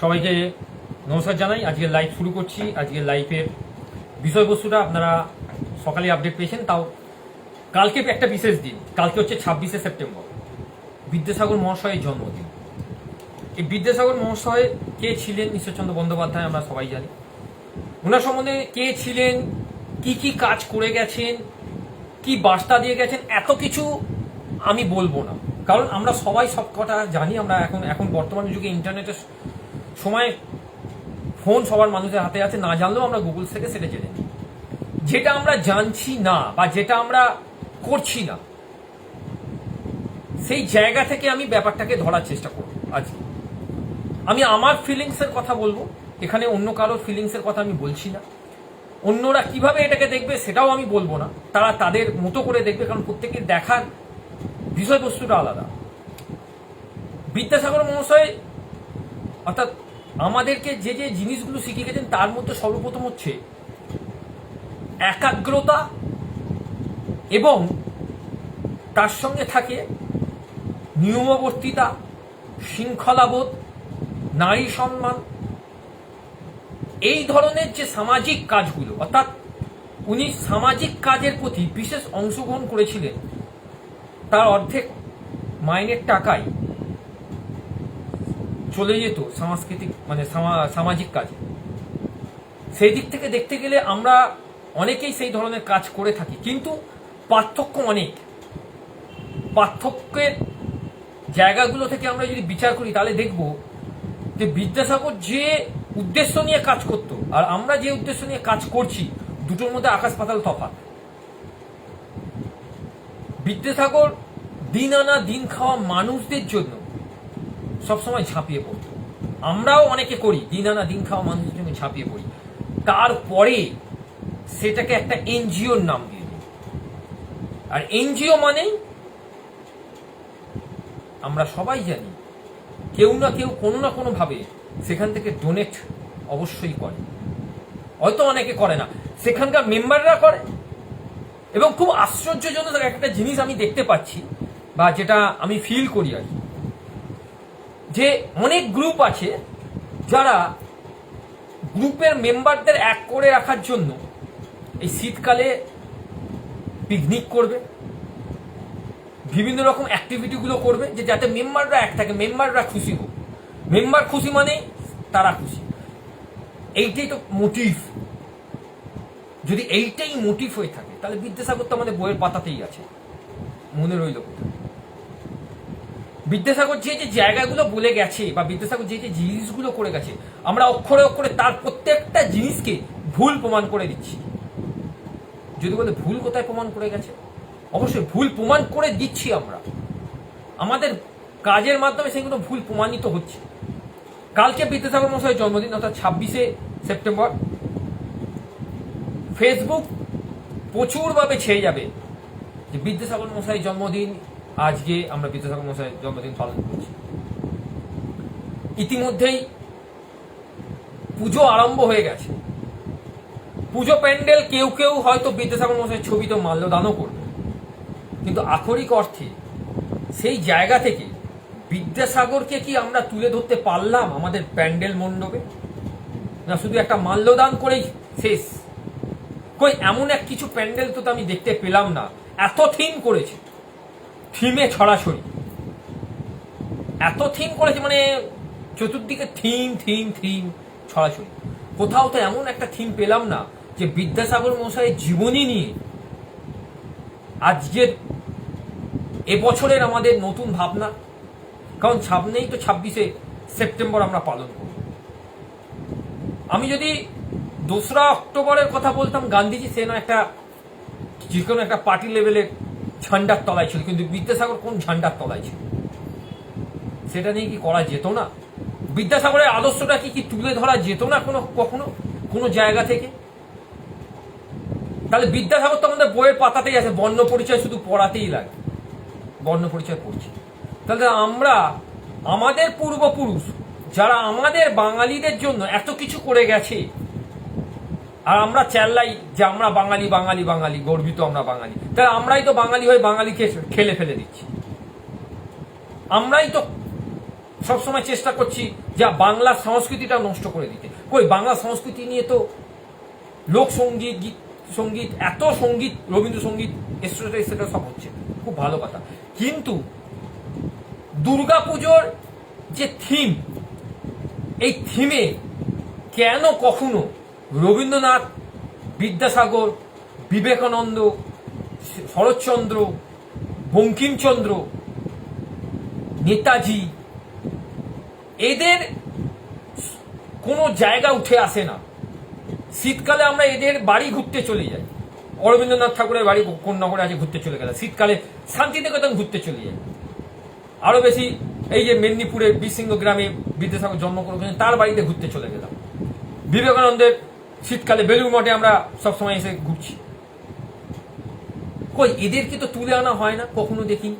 সবাইকে নমস্কার জানাই। আজকে লাইভ শুরু করছি। আজকে লাইভের বিষয়বস্তুটা আপনারা সকালে আপডেট পেয়েছেন। তাও কালকে একটা বিশেষ দিন। কালকে হচ্ছে ছাব্বিশে সেপ্টেম্বর। বিদ্যাসাগর মহাশয়ের জন্মদিন। এই বিদ্যাসাগর মহাশয় কে ছিলেন ঈশ্বরচন্দ্র বন্দ্যোপাধ্যায় আমরা সবাই জানি। ওনার সম্বন্ধে কে ছিলেন? কি কি কাজ করে গেছেন? কি বার্তা দিয়ে গেছেন? এত কিছু আমি বলব না। কারণ আমরা সবাই সব কটা জানি। আমরা এখন এখন বর্তমান যুগে ইন্টারনেটের সময় ফোন সবার মানুষের হাতে আছে, না জানলেও আমরা গুগল থেকে সেটা জেনে নিই। যেটা আমরা জানছি না বা যেটা আমরা করছি না, সেই জায়গা থেকে আমি ব্যাপারটাকে ধরার চেষ্টা করব আজকে। আমি আমার ফিলিংসের কথা বলব, এখানে অন্য কারোর ফিলিংসের কথা আমি বলছি না। অন্যরা কীভাবে এটাকে দেখবে সেটাও আমি বলব না। তারা তাদের মতো করে দেখবে, কারণ প্রত্যেকের দেখার বিষয়বস্তুটা আলাদা। বিদ্যাসাগর মহাশয় অর্থাৎ আমাদেরকে যে যে জিনিসগুলো শিখিয়ে গেছেন তার মধ্যে সর্বপ্রথম হচ্ছে একাগ্রতা এবং তার সঙ্গে থাকে নিয়মবর্তিতা, শৃঙ্খলাবোধ, নারী সম্মান। এই ধরনের যে সামাজিক কাজগুলো, অর্থাৎ উনি সামাজিক কাজের প্রতি বিশেষ অংশগ্রহণ করেছিলেন, তার অর্ধেক মাইনের টাকায় চলে যেত সাংস্কৃতিক মানে সামাজিক কাজে। সেই দিক থেকে দেখতে গেলে আমরা অনেকেই সেই ধরনের কাজ করে থাকি, কিন্তু পার্থক্য অনেক। পার্থক্যের জায়গাগুলো থেকে আমরা যদি বিচার করি, তাহলে দেখব যে বিদ্যাসাগর যে উদ্দেশ্য নিয়ে কাজ করত, আর আমরা যে উদ্দেশ্য নিয়ে কাজ করছি, দুটোর মধ্যে আকাশ পাতাল তফাৎ। বিদ্যাসাগর দিন আনা দিন খাওয়া মানুষদের জন্য সবসময় ঝাঁপিয়ে পড়ত আমরাও অনেকে করি, দিন আনা দিন খাওয়া মানুষের জন্য ঝাঁপিয়ে পড়ি। তারপরে সেটাকে একটা এনজিওর নাম দিয়ে দিই। আর এনজিও মানেই আমরা সবাই জানি, কেউ না কেউ কোনো না কোনো ভাবে সেখান থেকে ডোনেট অবশ্যই করে। হয়তো অনেকে করে না। সেখানকার মেম্বাররা করে। এবং খুব আশ্চর্যজনক একটা জিনিস আমি দেখতে পাচ্ছি, বা যেটা আমি ফিল করি আর কি। যে অনেক গ্রুপ আছে যারা গ্রুপের মেম্বারদের এক করে রাখার জন্য এই শীতকালে পিকনিক করবে, বিভিন্ন রকম অ্যাক্টিভিটিগুলো করবে, যে যাতে মেম্বাররা এক থাকে, মেম্বাররা খুশি হোক। মেম্বার খুশি মানে তারা খুশি। এইটাই তো মোটিভ যদি এইটাই মোটিভ হয়ে থাকে, তাহলে বিদ্যাসাগর তো আমাদের বইয়ের পাতাতেই আছে। মনে রইল কোথায় বিদ্যাসাগর যে যে জায়গাগুলো বলে গেছে বা বিদ্যাসাগর যে যে জিনিসগুলো করে গেছে, আমরা অক্ষরে অক্ষরে তার প্রত্যেকটা জিনিসকে ভুল প্রমাণ করে দিচ্ছি। যদি বলে ভুল কোথায় প্রমাণ করে গেছে? অবশ্যই ভুল প্রমাণ করে দিচ্ছি আমরা। আমাদের কাজের মাধ্যমে সেগুলো ভুল প্রমাণিত হচ্ছে। কালকে বিদ্যাসাগর মশাইয়ের জন্মদিন, অর্থাৎ ছাব্বিশে সেপ্টেম্বর। ফেসবুক প্রচুরভাবে ছেয়ে যাবে যে বিদ্যাসাগর মশাই জন্মদিন আজকে আমরা বিদ্যাসাগর মশাইয়ের জন্মদিন পালন করছি। ইতিমধ্যেই পুজো আরম্ভ হয়ে গেছে। পুজো প্যান্ডেল কেউ কেউ হয়তো বিদ্যাসাগর মশাইয়ের ছবিতে মাল্যদানও করবে। কিন্তু আক্ষরিক অর্থে সেই জায়গা থেকে বিদ্যাসাগরকে কি আমরা তুলে ধরতে পারলাম আমাদের প্যান্ডেল মণ্ডপে? না শুধু একটা মাল্যদান করেই শেষ? কই, এমন এক কিছু প্যান্ডেল তো আমি দেখতে পেলাম না। এত থিম করেছে। থিমে ছড়াছড়ি। এত থিম করেছে মানে চতুর্দিকে থিম থিম থিম ছড়াছড়ি। কোথাও তো এমন একটা থিম পেলাম না যে বিদ্যাসাগর মশাইয়ের জীবনী নিয়ে আজকের এবছরের আমাদের নতুন ভাবনা। কারণ সামনেই তো ছাব্বিশে সেপ্টেম্বর আমরা পালন করব। আমি যদি দোসরা অক্টোবরের কথা বলতাম, গান্ধীজি সে না একটা যে কোনো একটা পার্টি লেভেলের ঝান্ডার তলায় ছিল, কিন্তু বিদ্যাসাগর কোন ঝান্ডার তলায় ছিল? সেটা নিয়ে কি করা যেত না? বিদ্যাসাগরের আদর্শটা কি কি তুলে ধরা যেত না কোনো, কখনো, কোনো জায়গা থেকে? তাহলে বিদ্যাসাগর তো আমাদের বইয়ের পাতাতেই আছে, বর্ণ পরিচয় শুধু পড়াতেই লাগে। বর্ণ পরিচয় পড়ছি। তাহলে আমরা, আমাদের পূর্বপুরুষ, যারা আমাদের বাঙালিদের জন্য এত কিছু করে গেছে আর আমরা চেল্লাই যে আমরা বাঙালি বাঙালি বাঙালি, গর্বিত আমরা বাঙালি। তাহলে আমরাই তো বাঙালি হয়ে বাঙালিকে খেলে ফেলে দিচ্ছি। আমরাই তো সবসময় চেষ্টা করছি যা বাংলা সংস্কৃতিটা নষ্ট করে দিতে। কই, বাংলা সংস্কৃতি নিয়ে তো লোকসঙ্গীত গীত, সংগীত, এত সংগীত রবীন্দ্রসঙ্গীত এক্সট্রা সেটা সব হচ্ছে। খুব ভালো কথা। কিন্তু দুর্গাপুজোর যে থিম এই থিমে কেন কখনো রবীন্দ্রনাথ, বিদ্যাসাগর, বিবেকানন্দ, শরৎচন্দ্র, বঙ্কিমচন্দ্র, নেতাজি, এদের কোনো জায়গা উঠে আসে না। শীতকালে আমরা এদের বাড়ি ঘুরতে চলে যাই। অরবিন্দ্রনাথ ঠাকুরের বাড়ি কোন নগরে আছে ঘুরতে চলে গেল শীতকালে শান্তিনিকেতন ঘুরতে চলে যাই। আরও বেশি এই যে মেদিনীপুরের বিসিংহ গ্রামে বিদ্যাসাগর জন্ম করেছেন, তার বাড়িতে ঘুরতে চলে গেলাম। বিবেকানন্দের শীতকালে বেলুর মঠে আমরা সবসময় এসে ঘুরছি। কই, এদেরকে তো তুলে আনা হয় না? কখনো দেখিনি।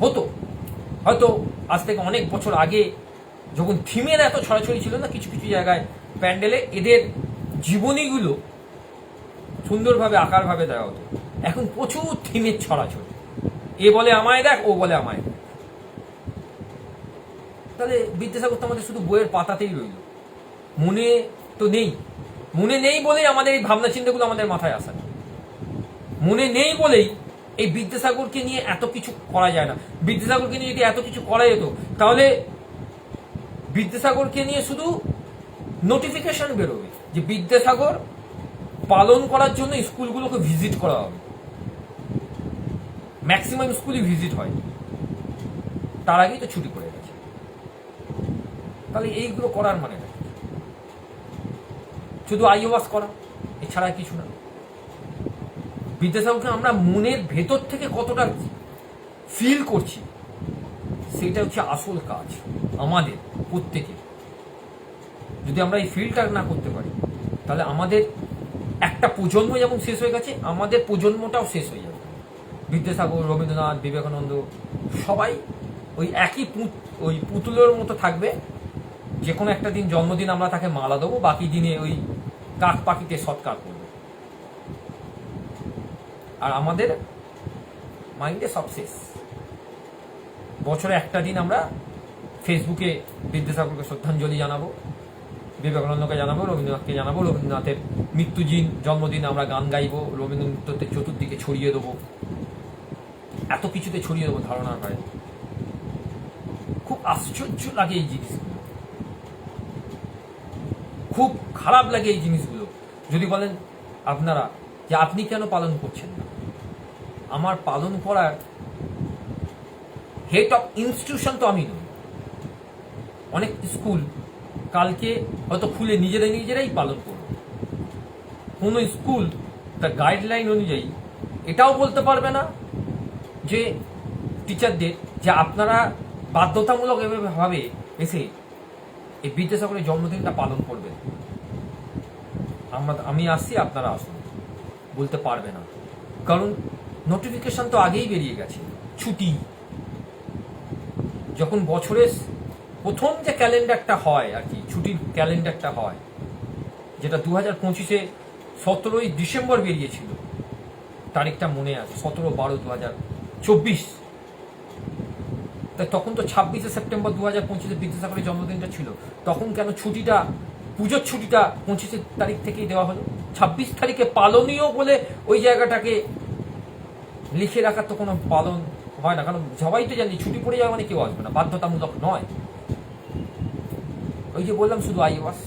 হতো। হয়তো আজ থেকে অনেক বছর আগে যখন থিমের এত ছড়াছড়ি ছিল না, কিছু কিছু জায়গায় প্যান্ডেলে এদের জীবনীগুলো সুন্দরভাবে, আকারভাবে দেওয়া হতো। এখন প্রচুর থিমের ছড়াছড়ি। এ বলে আমায় দেখ, ও বলে আমায় দেখ। তাহলে বিদ্যাসাগর তো আমাদের শুধু বইয়ের পাতাতেই রইল। মনে তো নেই। মনে নেই বলেই আমাদের এই ভাবনা চিন্তাগুলো আমাদের মাথায় আসা। মনে নেই বলেই এই বিদ্যাসাগরকে নিয়ে এত কিছু করা যায় না। বিদ্যাসাগরকে নিয়ে যদি এত কিছু করা যেত, তাহলে বিদ্যাসাগরকে নিয়ে শুধু নোটিফিকেশন বেরোবে যে বিদ্যাসাগর পালন করার জন্য স্কুলগুলোকে ভিজিট করা হবে। ম্যাক্সিমাম স্কুলই ভিজিট হয়। তার আগেই তো ছুটি পড়ে গেছে। তাহলে এইগুলো করার মানে না শুধু আইওয়াস করা, এছাড়া কিছু না। বিদ্যাসাগরকে আমরা মনের ভেতর থেকে কতটা ফিল করছি, সেটা হচ্ছে আসল কাজ, আমাদের, প্রত্যেকের। যদি আমরা এই ফিলটা না করতে পারি, তাহলে আমাদের একটা প্রজন্ম যেমন শেষ হয়ে গেছে, আমাদের প্রজন্মটাও শেষ হয়ে যাবে। বিদ্যাসাগর, রবীন্দ্রনাথ, বিবেকানন্দ, সবাই ওই একই ওই পুতুলের মতো থাকবে। যে কোনো একটা দিন জন্মদিন আমরা তাকে মালা দেবো, বাকি দিনে ওই কাক পাখিতে সৎকার করব। আর আমাদের মাইন্ডে সব শেষ। বছরে একটা দিন আমরা ফেসবুকে বিদ্যাসাগরকে শ্রদ্ধাঞ্জলি জানাব, বিবেকানন্দকে জানাব, রবীন্দ্রনাথকে জানাব, রবীন্দ্রনাথের মৃত্যুদিন, জন্মদিন আমরা গান গাইবো রবীন্দ্রনাথের চতুর্দিকে ছড়িয়ে দেবো। এত কিছুতে ছড়িয়ে দেবো ধারণার হয় খুব আশ্চর্য লাগে এই জিনিসগুলো। খুব খারাপ লাগে এই জিনিসগুলো। যদি বলেন আপনারা যে আপনি কেন পালন করছেন না? আমার পালন করার হেড অফ ইনস্টিটিউশন তো আমি নই। অনেক স্কুল কালকে হয়তো খুলে নিজেরাই নিজেরাই পালন করবে। কোনো স্কুল তার গাইডলাইন অনুযায়ী এটাও বলতে পারবে না যে টিচারদের যে আপনারা বাধ্যতামূলক এভাবে ভাবে এসে এই বিদ্যাসাগরের জন্মদিনটা পালন করবেন আমি আসছি, আপনারা আসুন। বলতে পারবে না। কারণ নোটিফিকেশন তো আগেই বেরিয়ে গেছে, ছুটি। যখন বছরের প্রথম যে ক্যালেন্ডারটা হয় আর কি, ছুটির ক্যালেন্ডারটা হয়, যেটা দু হাজার পঁচিশে সতেরোই ডিসেম্বর বেরিয়েছিল, তারিখটা মনে আছে, সতেরো বারো দু হাজার চব্বিশ। তাই তখন তো ছাব্বিশে সেপ্টেম্বর দু হাজার পঁচিশে বিদ্যাসাগরের জন্মদিনটা ছিল। তখন কেন ছুটিটা, পুজোর ছুটিটা পঁচিশে তারিখ থেকেই দেওয়া হলো? ছাব্বিশ তারিখে পালনীয় বলে ওই জায়গাটাকে লিখে রাখার তো কোনো পালন হয় না। কারণ সবাই তো জানি ছুটি পড়ে যাওয়া মানে কেউ আসবে না, বাধ্যতামূলক নয়। ওই যে বললাম শুধু আইওয়াস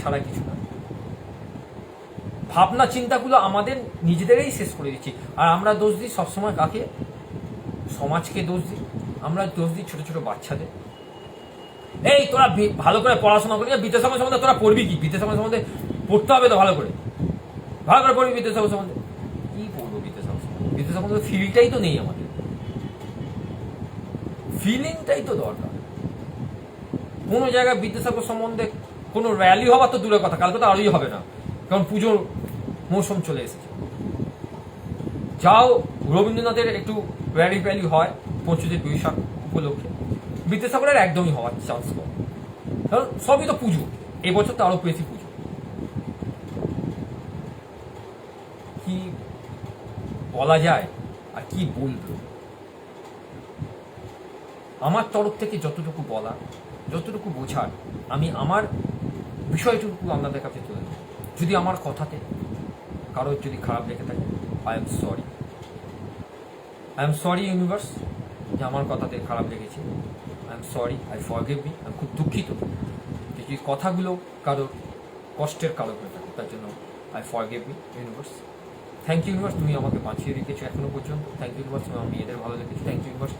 ছাড়া কিছু না। ভাবনা চিন্তাগুলো আমাদের নিজেদেরই শেষ করে দিচ্ছি। আর আমরা দোষ দিই সবসময় কাকে? সমাজকে দোষ দিই। আমরা দোষ দিই ছোট ছোট বাচ্চাদের। এই, তোরা ভালো করে পড়াশোনা করি বিদ্যাসাগর সম্বন্ধে তোরা পড়বি কি? বিদ্যাসাগর সম্বন্ধে পড়তে হবে তো ভালো করে। ভালো করে পড়বি বিদ্যাসাগর সম্বন্ধে। কি পড়ব বিদ্যাসাগর সম্বন্ধে? বিদ্যাসাগর সম্বন্ধে ফিলটাই তো নেই আমাদের। ফিলিংটাই তো দরকার। কোনো জায়গায় বিদ্যাসাগর সম্বন্ধে কোনো র্যালি হওয়া তো দূরের কথা, কালকে তো আরোই হবে না। কারণ পুজোর মৌসুম চলে এসেছে। যাও, রবীন্দ্রনাথের একটু র্যালি ফ্যালি হয় পঁচিশে বৈশাখ উপলক্ষে। বিদ্যাসাগরের একদমই হওয়ার চান্স কম। কারণ সবই তো পুজো। এবছর তো আরও বেশি পুজো। কি বলা যায় আর কি বলব? আমার তরফ থেকে যতটুকু বলা, যতটুকু বোঝার, আমি আমার বিষয়টুকু আপনাদের কাছে তুলে যদি আমার কথাতে কারোর যদি খারাপ লেগে থাকে I am sorry I am sorry universe যে আমার কথাতে খারাপ লেগেছে। I am sorry I forgive me আমি খুব দুঃখিত। যে কথাগুলো কারোর কষ্টের কারণ হয়ে থাকে, তার জন্য I forgive me universe thank you universe তুমি আমাকে বাঁচিয়ে রেখেছো এখনও পর্যন্ত। থ্যাংক ইউ ইউনিভার্স তুমি আমার মেয়েদের ভালো রেখেছো থ্যাংক ইউ ইউনিভার্স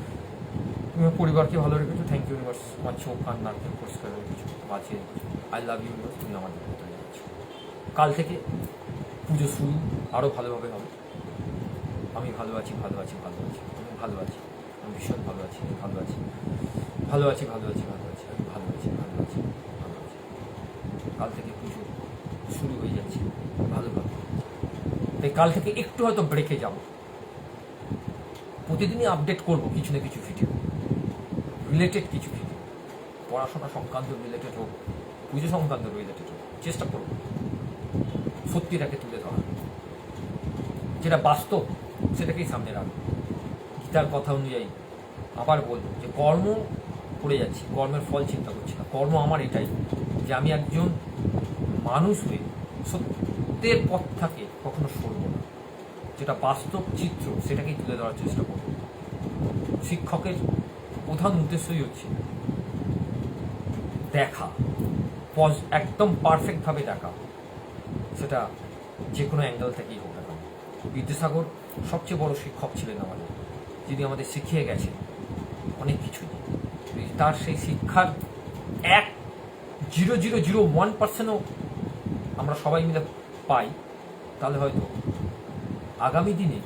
তুমি আমার পরিবারকে ভালো রেখেছো। থ্যাংক ইউ ইউনিভার্স আমার চোখ, কান নাককে পরিষ্কার রেখেছো, বাঁচিয়ে রেখেছো। আই লাভ ইউ ইউনিভার্স তুমি আমাদের কাল থেকে পুজো শুরু আরও ভালোভাবে হবে। আমি ভালো আছি ভালো আছি ভালো আছি আমি ভালো আছি আমি ভীষণ ভালো আছি আমি ভালো আছি ভালো আছি ভালো আছি ভালো আছি আমি ভালো আছি ভালো আছি ভালো আছি কাল থেকে পুজো শুরু হয়ে যাচ্ছে ভালো ভালো তাই কাল থেকে একটু হয়তো ব্রেকে যাব প্রতিদিনই আপডেট করব কিছু না কিছু ভিডিও রিলেটেড কিছু ভিডিও পড়াশোনা সংক্রান্ত রিলেটেড হোক পুজো সংক্রান্ত রিলেটেড হোক চেষ্টা করব সত্যিটাকে তুলে ধরা যেটা বাস্তব সেটাকেই সামনে রাখব গীতার কথা অনুযায়ী আবার বলব যে কর্ম করে যাচ্ছি, কর্মের ফল চিন্তা করছি না। কর্ম আমার এটাই যে আমি একজন মানুষ হয়ে সত্যের পথটাকে কখনো সরব না। যেটা বাস্তব চিত্র সেটাকেই তুলে ধরার চেষ্টা করব। শিক্ষকের প্রধান উদ্দেশ্যই হচ্ছে দেখা। একদম পারফেক্টভাবে দেখা। সেটা যে কোনো অ্যাঙ্গেল থেকেই হোক। বিদ্যাসাগর সবচেয়ে বড় শিক্ষক ছিলেন আমাদের। যিনি আমাদের শিখিয়ে গেছেন অনেক কিছু তার সেই শিক্ষার এক জিরো জিরো জিরো ওয়ান পার্সেন্টও আমরা সবাই মিলে পাই। তাহলে হয়তো আগামী দিনে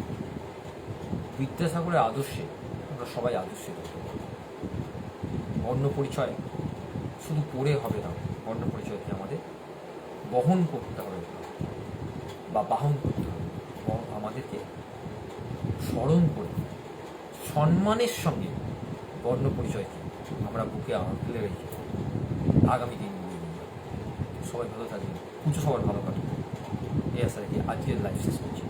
বিদ্যাসাগরের আদর্শে আমরা সবাই আদর্শে পারব। বর্ণ পরিচয় শুধু পড়ে হবে না, বর্ণ পরিচয়কে আমাদের বহন করতে হবে বা বাহন করতে হবে। আমাদেরকে স্মরণ করে, সম্মানের সঙ্গে বর্ণ পরিচয়কে আমরা বুকে তুলে রেখে আগামী দিন সবাই ভালো থাকবেন। পুজো সবার ভালো কাটবে এই আশা রেখে আজকের লাইফ শেষ করছি